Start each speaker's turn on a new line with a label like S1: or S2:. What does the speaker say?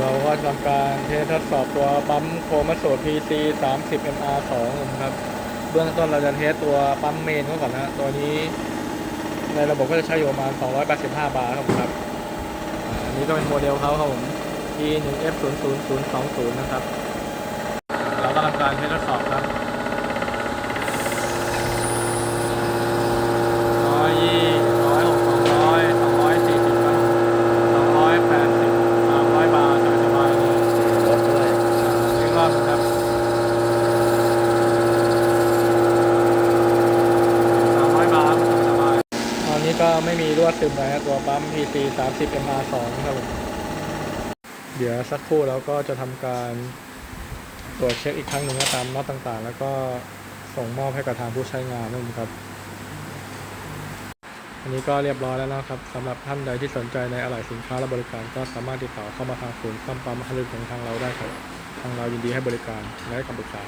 S1: เราก็ทำการเทสทดสอบตัวปั๊มโครมาโซ PC 30 MR 2ครับ เบื้องต้นเราจะเทสตัวปั๊มเมนก่อนนะตัวนี้ ในระบบก็จะใช้อยู่ประมาณ 285 บาร์ครับครับอันนี้ก็เป็นโมเดลเขาครับผม e 1 f 0 0 0 2 0 นะครับ เราก็ทำการเทสทดสอบครับร้อยยี่ร้อยหกสองร้อยสองร้อยสี่สิบครับสองร้อยแปดสิบสามร้อยบาทสบายๆเลย
S2: รถด้วย
S1: อีกรอบครับสามร้อยบาทสบายตอนนี้ก็ไม่มีรั่วซึมเลยนะตัวปั๊ม PC 30 MR 2 ครับผมเดี๋ยวสักครู่เราก็จะทำการตรวจเช็คอีกครั้งหนึ่งตามน็อตต่างๆ แล้วก็ส่งมอบให้กับทางผู้ใช้งานนะครับ อันนี้ก็เรียบร้อยแล้วนะครับสำหรับท่านใดที่สนใจในอะไหล่สินค้าและบริการก็สามารถติดต่อเข้ามาทางศูนย์ซ่อมปั๊มฮัลโหลของทางเราได้ครับ ทางเรายินดีให้บริการและให้คำปรึกษา